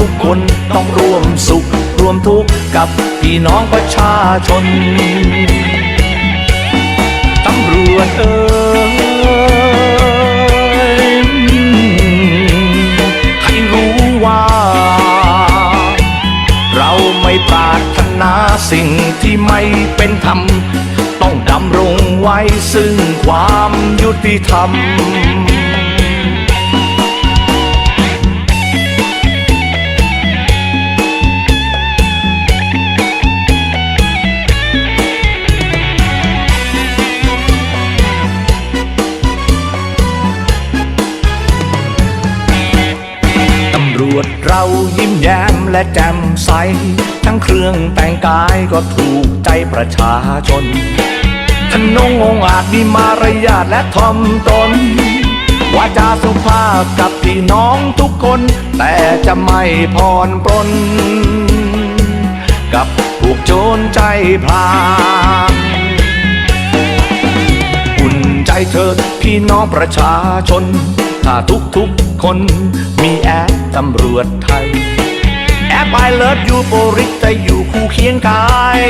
ทุกคนต้องร่วมสุขร่วมทุกข์กับพี่น้องประชาชน ตำรวจเอ่ยให้รู้ว่า เราไม่ปรารถนาสิ่งที่ไม่เป็นธรรม ต้องดำรงไว้ซึ่งความยุติธรรมำรวจเรายิ้มแย้มและแจ่มใส ทั้งเครื่องแต่งกายก็ถูกใจประชาชนทนงองอาจมีมารยาทและทอมตนวาจาสุภาพกับพี่น้องทุกคน แต่จะไม่ผ่อนปลนกับพวกโจรใจพลานอุ่นใจเถิดพี่น้องประชาชน ถ้าทุกทุกๆคนมีแอปตำรวจไทย แอปไอเลิฟยูโปริกแต่อยู่คู่เคียงกาย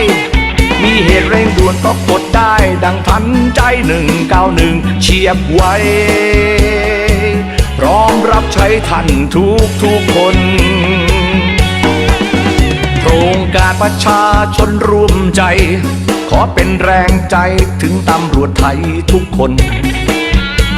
มีเหตุเร่งด่วนก็กดได้ดังทันใจหนึ่งเก้าหนึ่งเฉียบไวพร้อมรับใช้ท่านทุกทุกๆคนโครงการประชาชนร่วมใจ ขอเป็นแรงใจถึงตำรวจไทยทุกคน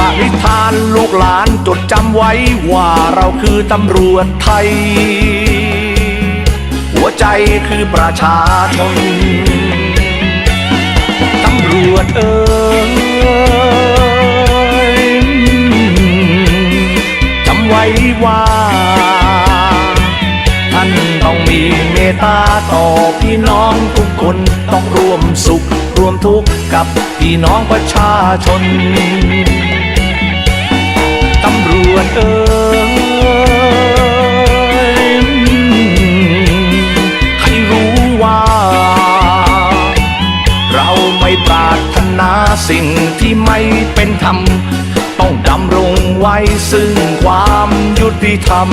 ตั้งปณิธานลูกหลานจดจำไว้ว่าเราคือตำรวจไทย หัวใจคือประชาชนตำรวจเอ่ยจำไว้ว่าท่านต้องมีเมตตาต่อพี่น้องทุกคนต้องร่วมสุข ร่วมทุกข์กับพี่น้องประชาชน รวจเอ่ยให้รู้ว่า เราไม่ปรารถนาสิ่งที่ไม่เป็นธรรม ต้องดำรงไว้ซึ่งความยุติธรรม